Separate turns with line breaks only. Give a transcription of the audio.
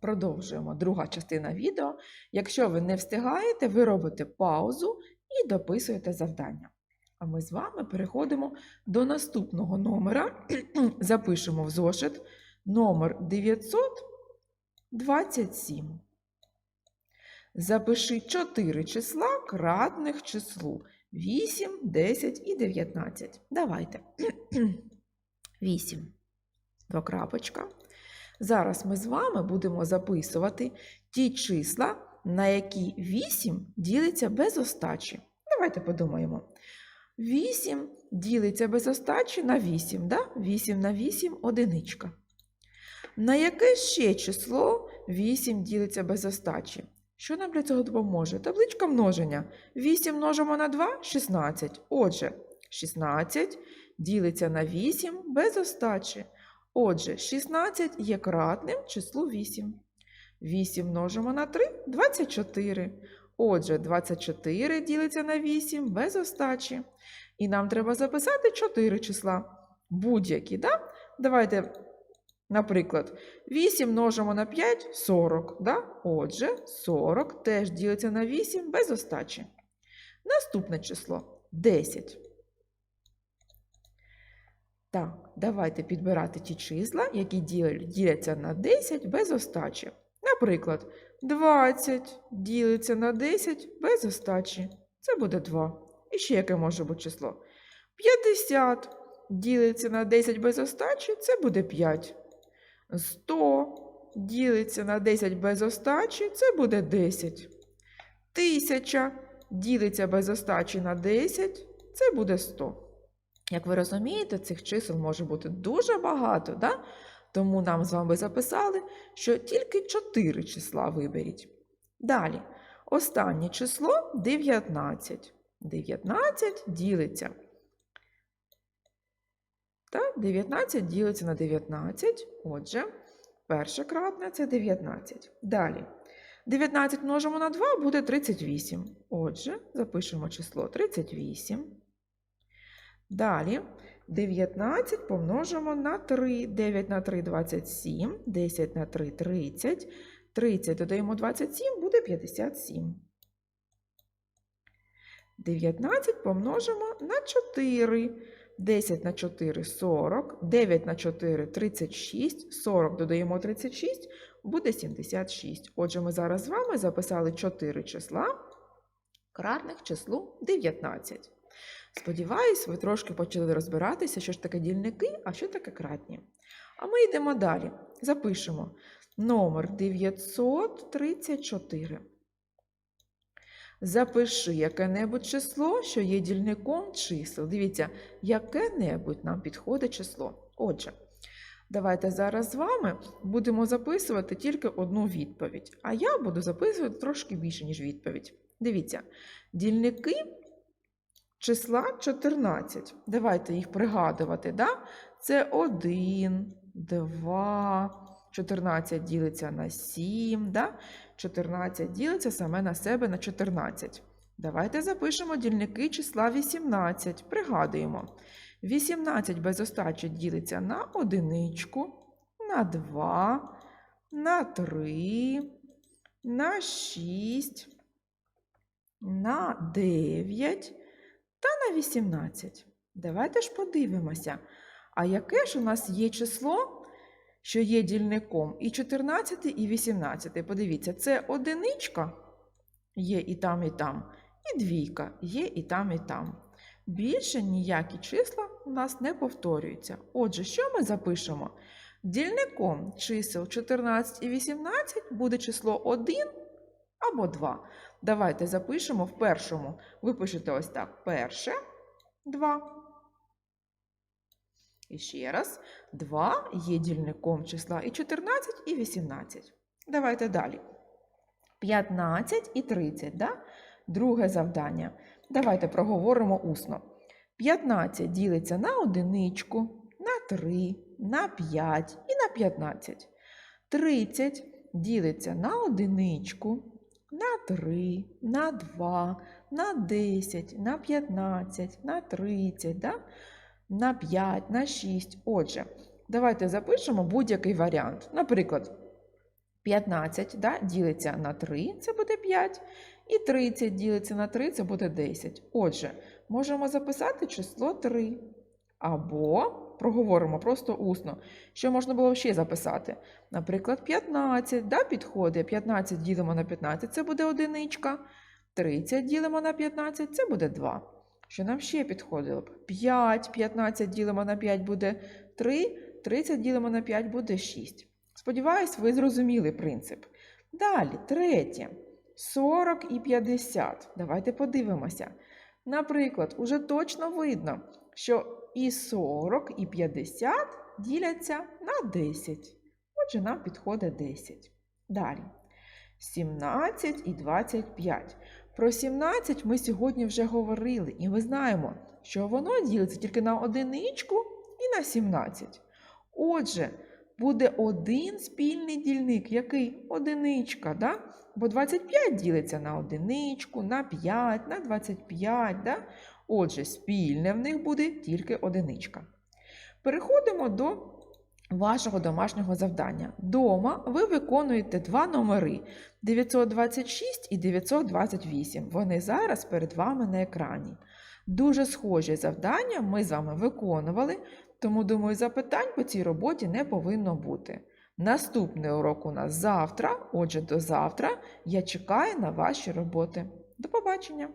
Продовжуємо друга частина відео. Якщо ви не встигаєте, ви робите паузу і дописуєте завдання. А ми з вами переходимо до наступного номера. Запишемо в зошит номер 927. Запиши 4 числа кратних числу 8, 10 і 19. Давайте. 8. Двокрапочка. Зараз ми з вами будемо записувати ті числа, на які 8 ділиться без остачі. Давайте подумаємо. 8 ділиться без остачі на 8, да? 8 на 8 одиничка. На яке ще число 8 ділиться без остачі? Що нам для цього допоможе? Табличка множення. 8 множимо на 2 16. Отже, 16 ділиться на 8 без остачі. Отже, 16 є кратним числу 8. 8 множимо на 3 24. Отже, 24 ділиться на 8 без остачі. І нам треба записати 4 числа. Будь-які, да? Давайте, наприклад, 8 множимо на 5 40. Да? Отже, 40 теж ділиться на 8 без остачі. Наступне число 10. Так, давайте підбирати ті числа, які діляться на 10 без остачі. Наприклад, 20 ділиться на 10 без остачі. Це буде 2. І ще яке може бути число? 50 ділиться на 10 без остачі, це буде 5. 100 ділиться на 10 без остачі, це буде 10. 1000 ділиться без остачі на 10, це буде 100. Як ви розумієте, цих чисел може бути дуже багато, да? тому нам з вами записали, що тільки 4 числа виберіть. Далі, останнє число 19. 19 ділиться. Так, 19 ділиться на 19. Отже, перше кратне це 19. Далі. 19 множимо на 2 буде 38. Отже, запишемо число 38. Далі 19 помножимо на 3. 9 на 3 27, 10 на 3 30. 30 додаємо 27 буде 57. 19 помножимо на 4. 10 на 4 40, 9 на 4 36, 40 додаємо 36, буде 76. Отже, ми зараз з вами записали 4 числа кратних числу 19. Сподіваюсь, ви трошки почали розбиратися, що ж таке дільники, а що таке кратні. А ми йдемо далі. Запишемо номер 934. Запиши яке-небудь число, що є дільником чисел. Дивіться, яке-небудь нам підходить число. Отже, давайте зараз з вами будемо записувати тільки одну відповідь. А я буду записувати трошки більше, ніж відповідь. Дивіться, дільники числа 14. Давайте їх пригадувати. Да? Це 1, 2, 14 ділиться на 7, да? 14 ділиться саме на себе на 14. Давайте запишемо дільники числа 18. Пригадуємо. 18 без остачі ділиться на одиничку, на 2, на 3, на 6, на 9 та на 18. Давайте ж подивимося, а яке ж у нас є число, що є дільником і 14, і 18. Подивіться, це одиничка є і там, і там, і двійка є і там, і там. Більше ніякі числа у нас не повторюються. Отже, що ми запишемо? Дільником чисел 14 і 18 буде число 1 або 2. Давайте запишемо в першому. Ви пишете ось так: перше 2. І ще раз, 2 є дільником числа і 14, і 18. Давайте далі. 15 і 30, да? друге завдання. Давайте проговоримо усно. 15 ділиться на одиничку, на 3, на 5 і на 15. 30 ділиться на одиничку, на 3, на 2, на 10, на 15, на 30, да? на 5, на 6. Отже, давайте запишемо будь-який варіант. Наприклад, 15 да, ділиться на 3, це буде 5. І 30 ділиться на 3, це буде 10. Отже, можемо записати число 3. Або проговоримо просто усно. Що можна було ще записати? Наприклад, 15 да, підходить. 15 ділимо на 15, це буде одиничка. 30 ділимо на 15, це буде 2. Що нам ще підходило б? 5, 15 ділимо на 5 буде 3, 30 ділимо на 5 буде 6. Сподіваюсь, ви зрозуміли принцип. Далі, третє. 40 і 50. Давайте подивимося. Наприклад, уже точно видно, що і 40, і 50 діляться на 10. Отже, нам підходить 10. Далі. 17 і 25. Про 17 ми сьогодні вже говорили, і ми знаємо, що воно ділиться тільки на одиничку і на 17. Отже, буде один спільний дільник, який одиничка, да? бо 25 ділиться на одиничку, на 5, на 25. Да? Отже, спільне в них буде тільки одиничка. Переходимо до вашого домашнього завдання. Дома ви виконуєте два номери 926 і 928. Вони зараз перед вами на екрані. Дуже схожі завдання ми з вами виконували, тому, думаю, запитань по цій роботі не повинно бути. Наступний урок у нас завтра, отже, до завтра я чекаю на ваші роботи. До побачення!